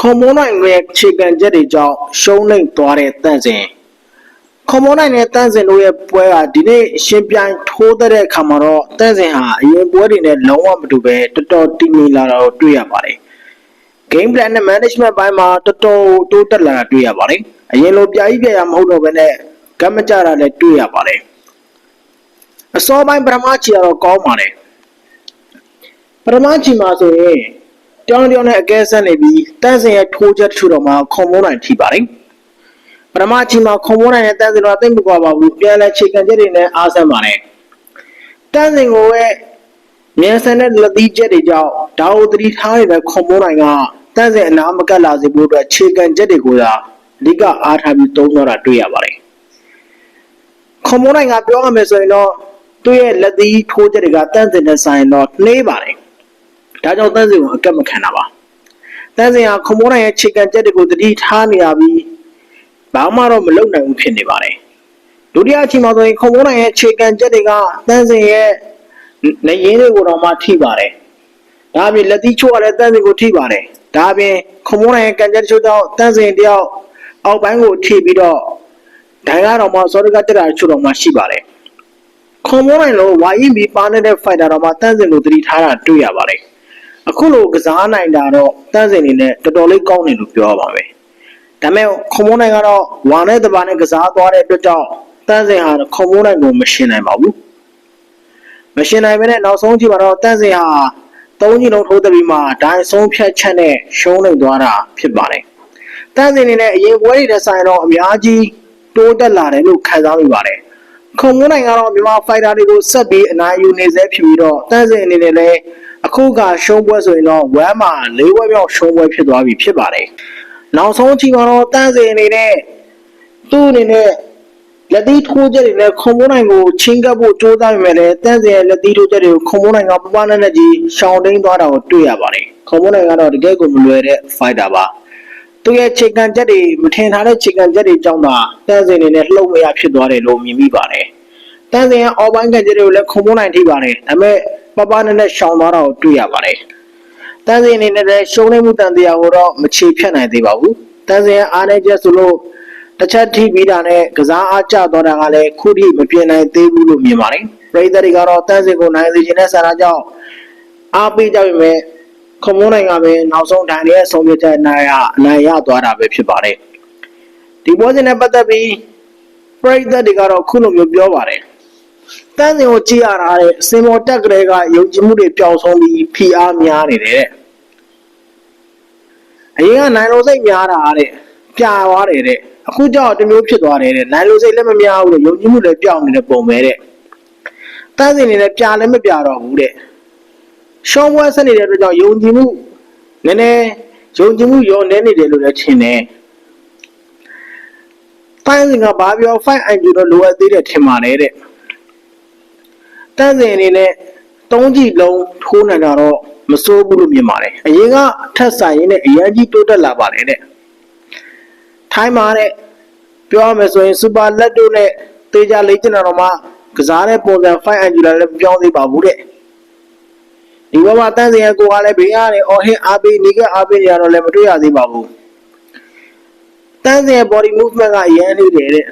ခွန်မိုးနိုင်ရဲ့ခြေကန်ချက်တွေကြောင့်ရှုံးနိမ့်သွားတဲ့တန့်စင်ခွန်မိုးနိုင်နဲ့တန့်စင်တို့ရဲ့ပွဲကဒီနေ့ရှင်ပြိုင်ထိုးတဲ့အခါမှာတော့တန့်စင်ဟာအရင်ပွဲတွေနဲ့လုံးဝမတူပဲတော်တော်တည်ငြိမ်လာတာကိုတွေ့ရပါတယ် game plan နဲ့ management ဘိုင်းမှာတော်တော်တိုးတက်လာတာတွေ့ရပါတယ်အရင်လိုပြာကြီးပြရမဟုတ်တော့ဘဲနဲ့ကမ်းမကြတာလည်းတွေ့ရပါတယ်အစောပိုင်းပထမချီကတော့ကောင်းပါတယ်ပထမချီမှာဆိုရင် တောင်းတောင်းနဲ့အကဲဆက်နေပြီးတန်းစင်ရဲ့ထိုးချက်တစ်ချို့တော့မှခွန်မိုးနိုင်ထိပါတယ်ပထမချီမှာခွန်မိုးနိုင်နဲ့တန်းစင်တော့သိမ့်မကွာပါဘူးပြန်လဲခြေကန်ချက်တွေနဲ့အားဆန်းပါတယ်တန်းစင်ကိုရဲ့မြန်ဆန်တဲ့လက်သီးချက်တွေကြောင့်ဒါအိုသတိထားနေတဲ့ခွန်မိုးနိုင်ကတန်းစင်အနာမကတ်လာစေဖို့အတွက်ခြေကန်ချက်တွေကိုသာအဓိကအားထားပြီးသုံးတော့တာတွေ့ရပါတယ်ခွန်မိုးနိုင်ကပြောရမယ်ဆိုရင်တော့သူ့ရဲ့လက်သီးထိုးချက်တွေကတန်းစင်နဲ့ဆိုင်တော့နှေးပါတယ် ဒါကြောင့်တန်းစင်ကိုအကက်မခံတာပါတန်းစင်ဟာခမိုးနိုင်ရဲ့ခြေကန်ချက်တွေကိုတတိထားနေရပြီးဘာမှတော့မလုပ်နိုင်ဘူးဖြစ်နေပါတယ်ဒုတိယအချိန်မှာဆိုရင်ခမိုးနိုင်ရဲ့ခြေကန်ချက်တွေကတန်းစင်ရဲ့နေရင်းတွေကိုတော့မှထိပါတယ်ဒါအပြင်လက်သီးချိုးရတဲ့တန်းစင်ကိုထိပါတယ်ဒါအပြင်ခမိုးနိုင်ရဲ့ကန်ချက်ချိုးတော့တန်းစင်တယောက်အောက်ပိုင်းကိုထိပြီးတော့ဒိုင်ကတော့မှစောရကတက်တာချိုးတော့မှရှိပါတယ်ခွန်မိုးနိုင်လို့ဝါရင်ပြီးပါနေတဲ့ fighter တော့မှတန်းစင်ကိုတတိထားတာတွေ့ရပါတယ် အခုလိုကစားနိုင်တာတော့တန်းစင်နေနဲ့တော်တော်လေးကောင်းတယ်လို့ပြောရပါမယ်။ဒါပေမဲ့ခွန်မိုးနိုင်ကတော့ဝါနဲ့တပါနဲ့ကစားသွားတဲ့အတွက်ကြောင့်တန်းစင်ဟာခွန်မိုးနိုင်ကိုမရှင်းနိုင်ပါဘူး။မရှင်းနိုင်ဘဲနဲ့နောက်ဆုံးကြည့်ပါတော့တန်းစင်ဟာသုံးကြီးလုံးထိုးသက်ပြီးမှဒိုင်ဆုံးဖြတ်ချက်နဲ့ရှုံးနေသွားတာဖြစ်ပါတယ်။တန်းစင်နေနဲ့အရင်ပွဲတွေနဲ့ဆိုင်တော့အများကြီးတိုးတက်လာတယ်လို့ခံစားမိပါတယ်။ခွန်မိုးနိုင်ကတော့မြန်မာဖိုက်တာတွေကိုဆက်ပြီးအနိုင်ယူနေစေဖြစ်ပြီးတော့တန်းစင်အနေနဲ့လည်းအ ခုကရှုံးပွဲဆိုရင်တော့ဝမ်းမှာ၄ပွဲမြောက်ရှုံးပွဲဖြစ်သွားပြီဖြစ်ပါတယ်။နောက်ဆုံးအချိန်မှာတော့တန်းစင်အနေနဲ့သူ့အနေနဲ့လက်သီးထိုးချက်တွေနဲ့ခွန်မိုးနိုင်ကိုချင်းကပ်ဖို့ကြိုးစားပေမဲ့လည်းတန်းစင်ရဲ့လက်သီးထိုးချက်တွေကိုခွန်မိုးနိုင်ကပပနဲ့နဲ့ကြီးရှောင်တိန်သွားတာကိုတွေ့ရပါတယ်။ခွန်မိုးနိုင်ကတော့တကယ်ကိုမလွယ်တဲ့ fighter ပါ။သူရဲ့ခြေကန်ချက်တွေမထင်ထားတဲ့ခြေကန်ချက်တွေကြောင့်သာတန်းစင်အနေနဲ့လှုပ်မရဖြစ်သွားတယ်လို့မြင်မိပါတယ်။တန်းစင်ရဲ့အော်ပိုင်းကန်ကျတွေကိုလည်းခုံမိုးနိုင်ထိပါတယ်ဒါပေမဲ့ ပပနဲ့နဲ့ရှောင်သွားတာကိုတွေ့ရပါတယ်တန်းစင်အနေနဲ့လည်းရှုံးနေမှုတန်တရားကိုတော့မချေဖြတ်နိုင်သေးပါဘူးတန်းစင်ရဲ့အားနည်းချက်ဆိုလို့တစ်ချက်ထိပြီးတာနဲ့ကစားအားကျသွားတာကလည်းခုထိမပြင်းနိုင်သေးဘူးလို့မြင်ပါတယ်ပရိသတ်တွေကတော့တန်းစင်ကိုနိုင်စေချင်တဲ့ဆန္ဒကြောင့်အားပေးကြပေမဲ့ခုံမိုးနိုင်ကပဲနောက်ဆုံးဒိုင်ရဲ့ဆုံးဖြတ်ချက်နိုင်ရအနိုင်ရသွားတာပဲဖြစ်ပါတယ်ဒီပွဲစဉ်နဲ့ပတ်သက်ပြီးပရိသတ်တွေကတော့ခုလိုမျိုးပြောပါတယ်။ တန်းစင်ကိုကြည့်ရတာတဲ့စင်မော်တက်ကလေးကယုံကြည်မှုတွေပျောက်ဆုံးပြီးဖိအားများနေတယ်တဲ့။အရင်ကနိုင်လိုစိတ်များတာတဲ့ပြာသွားတယ်တဲ့။အခုကြောက်တစ်မျိုးဖြစ်သွားတယ်တဲ့။နိုင်လိုစိတ်လည်းမများဘူးတဲ့။ယုံကြည်မှုလည်းပျောက်နေတဲ့ပုံပဲတဲ့။တန်းစင်နေလည်းပြာလည်းမပြာတော့ဘူးတဲ့။ရှောင်းပွဲဆက်နေတဲ့အတွက်ကြောင့်ယုံကြည်မှုနည်းနည်းယုံကြည်မှုရောနေနေတယ်လို့လည်းထင်တယ်။ဖိုင်စင်ကဘာပြောဖိုင်အိုင်ဂျူတော့လိုအပ်သေးတယ်ထင်ပါတယ်တဲ့ တန်းစင်အနေနဲ့သုံးကြည့်လုံးထိုးနိုင်တာတော့မစိုးဘူးလို့မြင်ပါတယ်အရင်ကထက်ဆိုင်ရင်းနဲ့အရင်ကြီးတိုးတက်လာပါတယ်တဲ့ထိုင်းမှာတဲ့ပြောရမယ်ဆိုရင်စူပါလက်တို့နဲ့တေချာလေ့ကျင့်တာတော့မှကစားတဲ့ပုံစံဖိုင်အိုင်ဂျူလာလည်းမပြောင်းသေးပါဘူးတဲ့ဒီဘက်မှာတန်းစင်ရဲ့ကိုကလည်းဘေးကနေအော်ဟစ်အားပေးနေကအားပေးနေရတော့လည်းမတွေ့ရသေးပါဘူးတန်းစင်ရဲ့ body movement ကအရန်နေတယ်တဲ့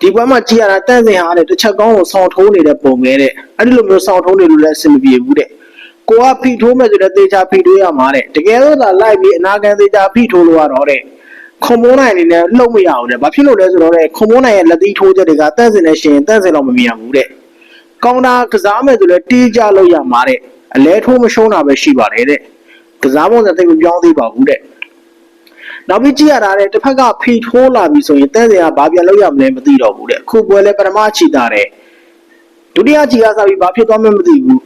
ဒီဘက်မှာကြည့်ရတာတန်းစင်ဟာတဲ့တစ်ချက်ကောင်းကိုဆောင်းထိုးနေတဲ့ပုံပဲတဲ့အဲ့ဒီလိုမျိုးဆောင်းထိုးနေလို့လည်းအဆင်မပြေဘူးတဲ့ကိုကဖိထိုးမဲ့ဆိုတော့တေချာဖိထိုးရမှာတဲ့တကယ်လို့သာလိုက်ပြီးအနာခံတေချာဖိထိုးလို့ရတော့တဲ့ခွန်မိုးနိုင်အနေနဲ့လှုပ်မရဘူးတဲ့ဘာဖြစ်လို့လဲဆိုတော့တဲ့ခွန်မိုးနိုင်ရဲ့လက်သီးထိုးချက်တွေကတန်းစင်နဲ့ရှင်တန်းစင်တော့မမြင်ဘူးတဲ့ကောင်တာကစားမဲ့ဆိုလည်းတီးကြလို့ရမှာတဲ့အလဲထိုးမရှုံးတာပဲရှိပါတယ်တဲ့ကစားပုံစံသိပ်မပြောင်းသေးပါဘူးတဲ့ နောက်ပြီးကြည့်ရတာတဲ့တစ်ဖက်ကဖီထိုးလာပြီဆိုရင်တန်းစင်ကဘာပြန်လုပ်ရမလဲမသိတော့ဘူးတဲ့အခုပွဲလဲပထမချီတာတဲ့ဒုတိယချီကစားပြီးဘာဖြစ်သွားမှမသိဘူး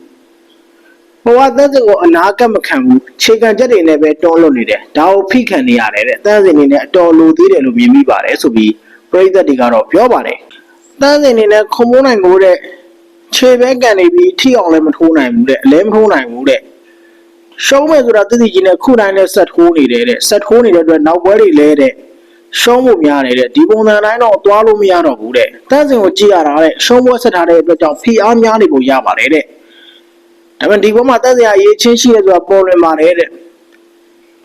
ဘဝတန်းစင်ကိုအနာကပ်မခံဘူးခြေကန်ချက်တွေနဲ့ပဲတွန်းလွတ်နေတယ်ဒါကိုဖိခံနေရတယ်တဲ့တန်းစင်နေနဲ့အတော်လိုသေးတယ်လို့မြင်မိပါတယ်ဆိုပြီးပရိသတ်တွေကတော့ပြောပါတယ်တန်းစင်နေနဲ့ခုံမိုးနိုင်ကိုတဲ့ခြေပဲကန်နေပြီးထိအောင်လည်းမထိုးနိုင်ဘူးတဲ့အလဲမထိုးနိုင်ဘူးတဲ့ ရှုံးမယ်ဆိုတာတသိကြီးနဲ့ခုတိုင်းနဲ့ဆက်ထိုးနေတယ်တဲ့ဆက်ထိုးနေတဲ့အတွက်နောက်ပွဲတွေလဲတဲ့ရှုံးမှုများတယ်တဲ့ဒီပုံစံတိုင်းတော့သွားလို့မရတော့ဘူးတဲ့တန်းစင်ကိုကြည့်ရတာတဲ့ရှုံးပွဲဆက်ထားတဲ့အတွက်ကြောင့်ဖိအားများနေပုံရပါတယ်တဲ့ဒါပေမဲ့ဒီဘက်မှာတန်းစင်ကအရေးချင်းရှိရဆိုတာပေါ်လွင်ပါတယ်တဲ့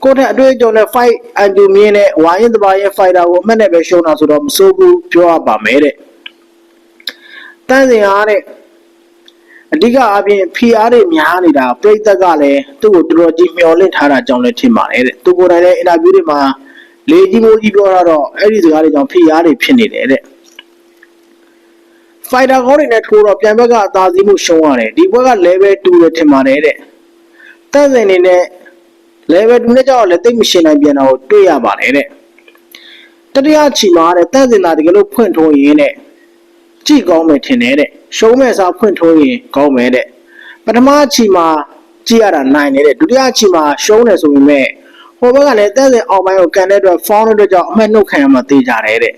ကိုယ့်ထက်အတွေ့အကြုံနဲ့ fight အန်တူမြင်းနဲ့ဝိုင်းရင်တပါရဲ့ fighter ကိုအမှတ်နဲ့ပဲရှုံးတာဆိုတော့မစိုးဘူးပြောရပါမယ်တဲ့တန်းစင်အားတဲ့ အဓိကအပြင် PR တွေများနေတာပြိသက်ကလည်းသူ့ကိုတော်တော်ကြီးမျှော်လင့်ထားတာကြောင့်လည်းထင်ပါတယ်တဲ့သူကိုယ်တိုင်လည်းအင်တာဗျူးတွေမှာလေကြီးမိုးကြီးပြောတော့အဲ့ဒီစကားတွေကြောင့် PR တွေဖြစ်နေတယ်တဲ့ fighter ကောင်းတွေနဲ့ထိုးတော့ပြန်ဘက်ကအသာစီးမှုရှုံးရတယ်ဒီဘက်က level 2လို့ထင်ပါတယ်တဲ့တန်းစင်နေနဲ့ level 2နဲ့ကြောက်လည်းတိတ်မရှင်းနိုင်ပြန်တော့တွေ့ရပါတယ်တဲ့တတိယချီမှာတဲ့တန်းစင်သာတကယ်လို့ဖွင့်ထိုးရင်တဲ့ ကြည့်ကောင်းမယ်ထင်တယ်တဲ့ရှုံးမဲ့စားဖွင့်ထိုးရင်ကောင်းမယ်တဲ့ပထမချီမှာကြည့်ရတာနိုင်နေတဲ့ဒုတိယချီမှာရှုံးတယ်ဆိုပေမဲ့ဟိုဘက်ကလည်းတန်းစင်အောင်ပိုင်းကိုကန်တဲ့အတွက် found တဲ့ကြောင့်အမှတ်နှုတ်ခံရမှတေးကြတယ်တဲ့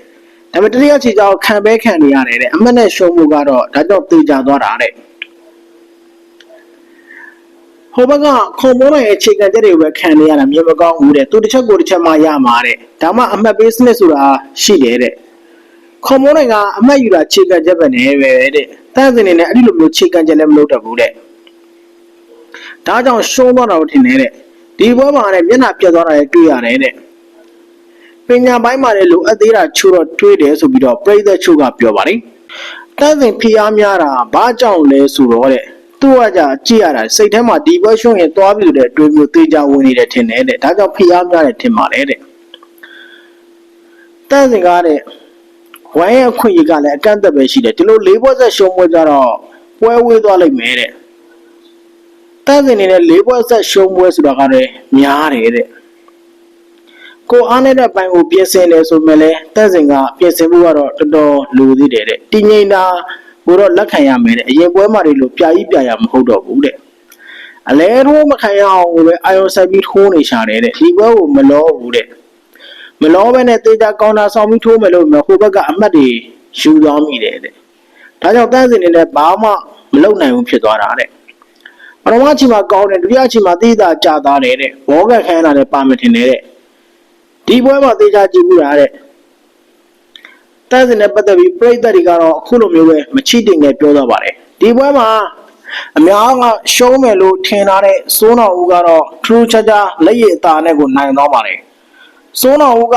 ဒါပေမဲ့တတိယချီကြောင့်ခံပဲခံနေရတယ်တဲ့အမှတ်နဲ့ရှုံးမှုကတော့ဒါကြောင့်တေးကြသွားတာတဲ့ဟိုဘက်ကခုံမိုးရဲ့အခြေခံချက်တွေပဲခံနေရတာမြင်မကောင်းဘူးတဲ့သူတစ်ချက်ကိုတစ်ချက်မှရမှာတဲ့ဒါမှအမှတ်ပေးစနစ်ဆိုတာရှိတယ်တဲ့ ခုံမိုးတွေကအမှတ်ယူတာအခြေခံချက်ပဲနေပဲတဲ့တန်းစင်နေနဲ့အဲ့ဒီလိုမျိုးအခြေခံချက်လည်းမလုပ်တတ်ဘူးတဲ့ဒါကြောင့်ရှုံးသွားတာကိုထင်နေတဲ့ဒီဘွဲမှာလည်းမျက်နှာပြတ်သွားတာလည်းတွေ့ရတယ်တဲ့ပညာပိုင်းမှာလည်းလိုအပ်သေးတာချို့တော့တွေးတယ်ဆိုပြီးတော့ပြိသက်ချို့ကပြောပါတယ်တန်းစင်ဖျားများတာဘာကြောင့်လဲဆိုတော့တဲ့သူ့ကကြကြည့်ရတာစိတ်ထဲမှာဒီဘက်ရှုံးရင်သွားပြီဆိုတဲ့အတွေးမျိုးသေးကြဝင်နေတယ်ထင်တယ်တဲ့ဒါကြောင့်ဖိအားများတယ်ထင်ပါတယ်တဲ့တန်းစင်ကားတဲ့ ဝိုင်းရဲ့အခွင့်အရေးကလည်းအကန့်အသတ်ပဲရှိတယ်ဒီလိုလေးဘွက်ဆက်ရှုံးပွဲကြတော့ပွဲဝေးသွားလိမ့်မယ်တဲ့တန်းစင်နေနဲ့လေးဘွက်ဆက်ရှုံးပွဲဆိုတာကလည်းများတယ်တဲ့ကိုအားနေတဲ့ပိုင်ကိုပြင်ဆင်တယ်ဆိုမဲ့လည်းတန်းစင်ကပြင်ဆင်ဖို့ကတော့တော်တော်လိုသေးတယ်တဲ့တည်ငြိမ်တာကိုတော့လက်ခံရမယ်တဲ့အရင်ပွဲမှာတွေလို့ပြာကြီးပြာရမဟုတ်တော့ဘူးတဲ့အလဲထိုးမခံရအောင်ကိုပဲအာယုံဆိုင်ပြီးထိုးနေရှာတယ်တဲ့ဒီပွဲကိုမလောဘူးတဲ့ မလောဘဲနဲ့တေချာကောင်တာဆောင်ပြီးထိုးမယ်လို့မျိုးဟိုဘက်ကအမှတ်တွေယူသွားမိတယ်တဲ့ဒါကြောင့်တန်းစင်နေနဲ့ဘာမှမလုပ်နိုင်ဘူးဖြစ်သွားတာတဲ့ပထမချီမှာကောင်းတယ်ဒုတိယချီမှာတေးတာကြာသားတယ်တဲ့ဘောကခန်းလာတယ်ပါမထင်တယ်တဲ့ဒီပွဲမှာတေချာကြည့်ဘူးလားတဲ့တန်းစင်နဲ့ပတ်သက်ပြီးပြိသက်တွေကတော့အခုလိုမျိုးပဲမချိတင်ငယ်ပြောသွားပါတယ်ဒီပွဲမှာအများကရှုံးမယ်လို့ထင်ထားတဲ့စိုးတော်ဦးကတော့ true ချာချာလက်ရည်အသာနဲ့ကိုနိုင်သွားပါတယ် စိုးတော်ဦးက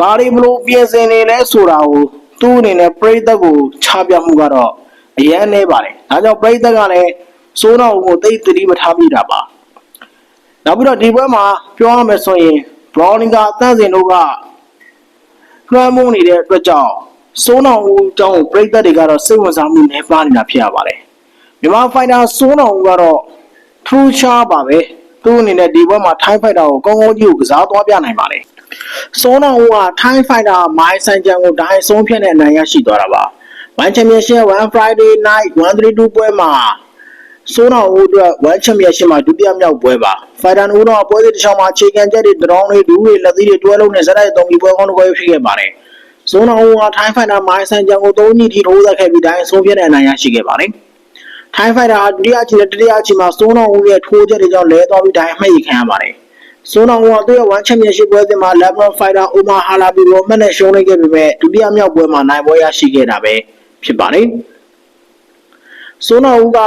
ဘာတွေမလို့ပြင်ဆင်နေလဲဆိုတာကိုသူ့အနေနဲ့ပြိသက်ကိုချပြမှုကတော့အရန်နေပါတယ်ဒါကြောင့်ပြိသက်ကလည်းစိုးတော်ဦးကိုသိသိတိမထားမိတာပါနောက်ပြီးတော့ဒီပွဲမှာပြောရမယ်ဆိုရင် Browning ကအသန့်စင်တို့ကလွှမ်းမိုးနေတဲ့အတွက်ကြောင့်စိုးနောင်ဦးအကြောင်းကိုပြည်သက်တွေကတော့စိတ်ဝင်စားမှုနည်းပါးနေတာဖြစ်ရပါတယ်မြန်မာဖိုင်တာစိုးနောင်ဦးကတော့ true ချာပါပဲသူ့အနေနဲ့ဒီဘက်မှာထိုင်းဖိုက်တာကိုကောင်းကောင်းကြီးကိုကစားသွားပြနိုင်ပါတယ် စိုးနောင်ဦးကထိုင်းဖိုက်တာမိုင်းဆိုင်ချန်ကိုဒိုင်းဆုံးဖြတ်တဲ့အနိုင်ရရှိသွားတာပါ One Championship One Friday Night 132ပွဲမှာစိုးနောင်ဦးအတွက် One Championship မှာဒုတိယမြောက်ပွဲပါဖိုင်တာဦးတော့ပွဲစဉ်တစ်ချောင်းမှာအခြေခံချက်တွေဒရောင်းတွေဒူးတွေလက်သီးတွေတွဲလုံးနဲ့ဇက်တိုက်သုံးပြီးပွဲကောင်းတစ်ပွဲဖြစ်ခဲ့ပါတယ်။ဇွန်အောင်ကထိုင်းဖိုင်တာမိုင်းဆန်ဂျန်ကို၃ညထိထိုးသက်ခဲ့ပြီးတိုင်းဆုံးဖြတ်တဲ့အနိုင်ရရှိခဲ့ပါတယ်။ထိုင်းဖိုင်တာဟာဒုတိယချီနဲ့တတိယချီမှာစိုးနောင်ဦးရဲ့ထိုးချက်တွေကြောင့်လဲသွားပြီးတိုင်းအမှတ်ရခံရပါတယ်။ စိုးနောင်ဦးကသူ့ရဲ့ One Championship ပွဲစဉ်မှာ Lebron Fighter Omar Halabi ကိုအမှတ်နဲ့ရှုံးလိုက်ခဲ့ပေမဲ့ဒုတိယမြောက်ပွဲမှာနိုင်ပွဲရရှိခဲ့တာပဲဖြစ်ပါတယ်။စိုးနောင်ဦးက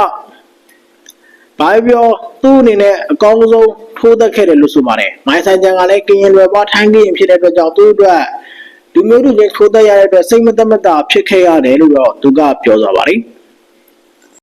ဘာပြောသူ့အနေနဲ့အကောင်းဆုံးထိုးသက်ခဲ့တယ်လို့ဆိုပါတယ်။မိုင်းဆိုင်ဂျန်ကလည်းကရင်လွယ်ပွားထိုင်းကရင်ဖြစ်တဲ့အတွက်ကြောင့်သူ့အတွက်လူမျိုးတူချင်းထိုးသက်ရတဲ့အတွက်စိတ်မသက်မသာဖြစ်ခဲ့ရတယ်လို့တော့သူကပြောသွားပါတယ်။